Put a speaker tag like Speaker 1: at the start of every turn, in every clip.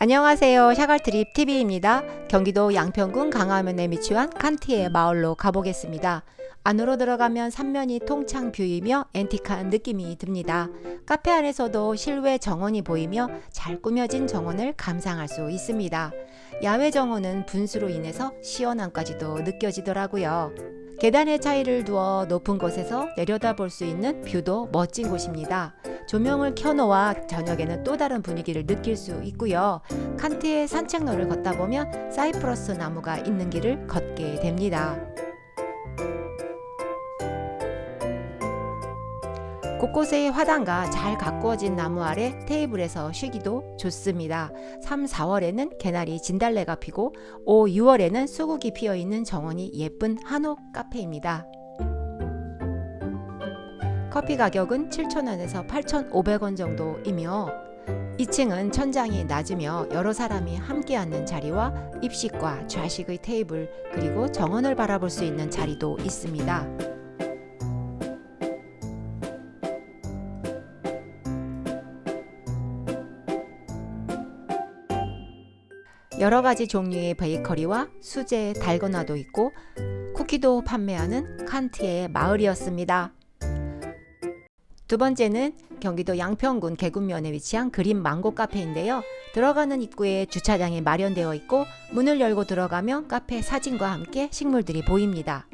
Speaker 1: 안녕하세요. 샤갈트립 TV입니다. 경기도 양평군 강화면에 위치한 칸티의 마을로 가보겠습니다. 안으로 들어가면 삼면이 통창 뷰이며 앤틱한 느낌이 듭니다. 카페 안에서도 실외 정원이 보이며 잘 꾸며진 정원을 감상할 수 있습니다. 야외 정원은 분수로 인해서 시원함까지도 느껴지더라고요. 계단의 차이를 두어 높은 곳에서 내려다볼 수 있는 뷰도 멋진 곳입니다. 조명을 켜놓아 저녁에는 또 다른 분위기를 느낄 수 있고요. 칸트의 산책로를 걷다 보면 사이프러스 나무가 있는 길을 걷게 됩니다. 곳곳의 화단과 잘 가꾸어진 나무 아래 테이블에서 쉬기도 좋습니다. 3, 4월에는 개나리 진달래가 피고 5, 6월에는 수국이 피어 있는 정원이 예쁜 한옥 카페입니다. 커피 가격은 7,000원에서 8,500원 정도이며 2층은 천장이 낮으며 여러 사람이 함께 앉는 자리와 입식과 좌식의 테이블 그리고 정원을 바라볼 수 있는 자리도 있습니다. 여러 가지 종류의 베이커리와 수제 달고나도 있고 쿠키도 판매하는 칸트의 마을이었습니다. 두 번째는 경기도 양평군 계군면에 위치한 그린 망고 카페인데요. 들어가는 입구에 주차장이 마련되어 있고 문을 열고 들어가면 카페 사진과 함께 식물들이 보입니다.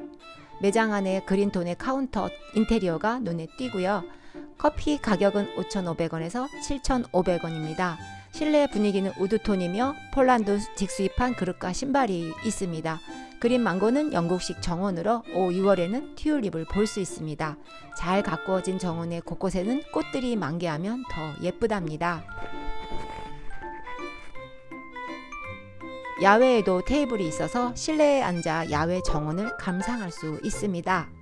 Speaker 1: 매장 안에 그린톤의 카운터 인테리어가 눈에 띄고요. 커피 가격은 5,500원에서 7,500원입니다. 실내 분위기는 우드톤이며 폴란드 직수입한 그릇과 신발이 있습니다. 그린 망고는 영국식 정원으로 5, 6월에는 튤립을 볼 수 있습니다. 잘 가꾸어진 정원의 곳곳에는 꽃들이 만개하면 더 예쁘답니다. 야외에도 테이블이 있어서 실내에 앉아 야외 정원을 감상할 수 있습니다.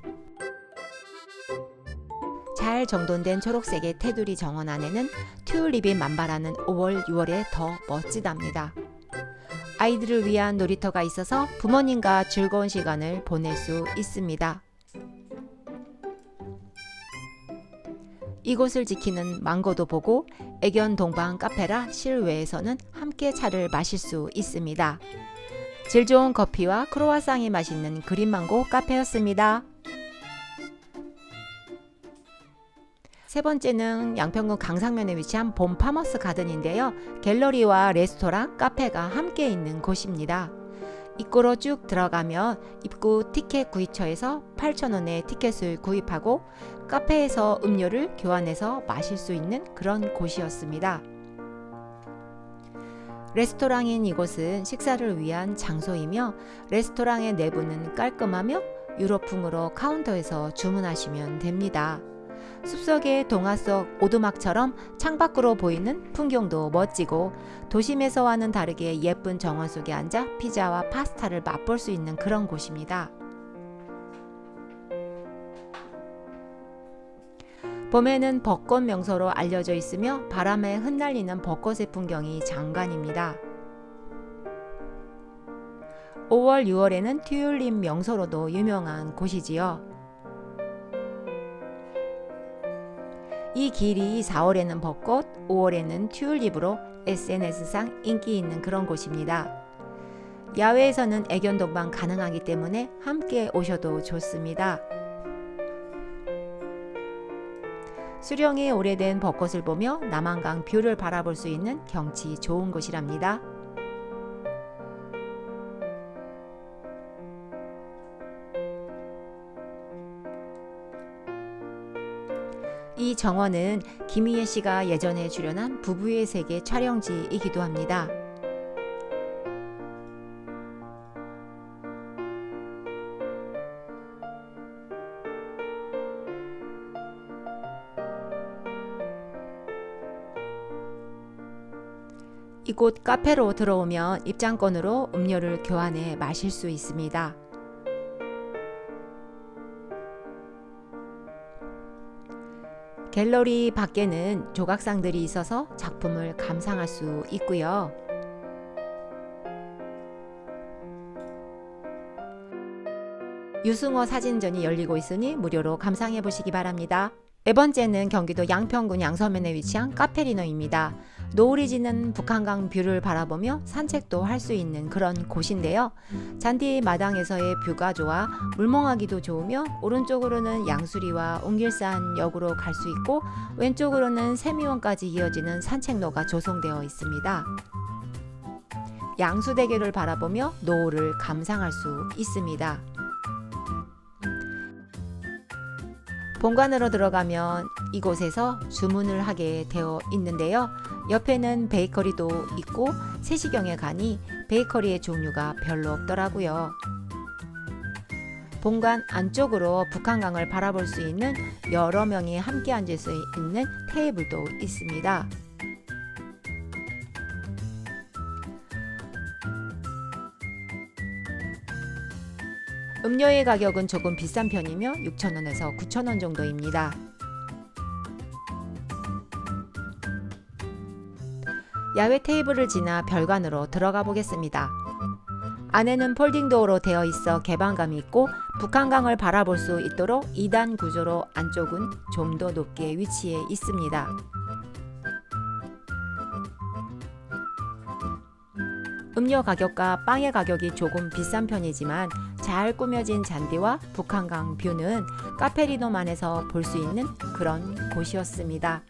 Speaker 1: 잘 정돈된 초록색의 테두리 정원 안에는 튤립이 만발하는 5월, 6월에 더 멋지답니다. 아이들을 위한 놀이터가 있어서 부모님과 즐거운 시간을 보낼 수 있습니다. 이곳을 지키는 망고도 보고 애견 동방 카페라 실외에서는 함께 차를 마실 수 있습니다. 질 좋은 커피와 크로와상이 맛있는 그린망고 카페였습니다. 세 번째는 양평군 강상면에 위치한 봄 파머스 가든인데요. 갤러리와 레스토랑, 카페가 함께 있는 곳입니다. 입구로 쭉 들어가면 입구 티켓 구입처에서 8,000원의 티켓을 구입하고 카페에서 음료를 교환해서 마실 수 있는 그런 곳이었습니다. 레스토랑인 이곳은 식사를 위한 장소이며 레스토랑의 내부는 깔끔하며 유럽풍으로 카운터에서 주문하시면 됩니다. 숲속의 동화 속 오두막처럼 창밖으로 보이는 풍경도 멋지고 도심에서와는 다르게 예쁜 정원 속에 앉아 피자와 파스타를 맛볼 수 있는 그런 곳입니다. 봄에는 벚꽃 명소로 알려져 있으며 바람에 흩날리는 벚꽃의 풍경이 장관입니다. 5월, 6월에는 튤립 명소로도 유명한 곳이지요. 이 길이 4월에는 벚꽃, 5월에는 튤립으로 SNS상 인기 있는 그런 곳입니다. 야외에서는 애견 동반 가능하기 때문에 함께 오셔도 좋습니다. 수령이 오래된 벚꽃을 보며 남한강 뷰를 바라볼 수 있는 경치 좋은 곳이랍니다. 이 정원은 김희애 씨가 예전에 출연한 부부의 세계 촬영지이기도 합니다. 이곳 카페로 들어오면 입장권으로 음료를 교환해 마실 수 있습니다. 갤러리 밖에는 조각상들이 있어서 작품을 감상할 수 있고요. 유승호 사진전이 열리고 있으니 무료로 감상해 보시기 바랍니다. 네 번째는 경기도 양평군 양서면에 위치한 카페리노입니다. 노을이 지는 북한강 뷰를 바라보며 산책도 할 수 있는 그런 곳인데요. 잔디 마당에서의 뷰가 좋아 물멍하기도 좋으며 오른쪽으로는 양수리와 옹길산 역으로 갈 수 있고 왼쪽으로는 세미원까지 이어지는 산책로가 조성되어 있습니다. 양수대교를 바라보며 노을을 감상할 수 있습니다. 본관으로 들어가면 이곳에서 주문을 하게 되어 있는데요. 옆에는 베이커리도 있고 3시경에 가니 베이커리의 종류가 별로 없더라고요. 본관 안쪽으로 북한강을 바라볼 수 있는 여러 명이 함께 앉을 수 있는 테이블도 있습니다. 음료의 가격은 조금 비싼 편이며 6,000원에서 9,000원 정도입니다. 야외 테이블을 지나 별관으로 들어가 보겠습니다. 안에는 폴딩 도어로 되어 있어 개방감이 있고 북한강을 바라볼 수 있도록 2단 구조로 안쪽은 좀 더 높게 위치해 있습니다. 음료 가격과 빵의 가격이 조금 비싼 편이지만 잘 꾸며진 잔디와 북한강 뷰는 카페리노만에서 볼 수 있는 그런 곳이었습니다.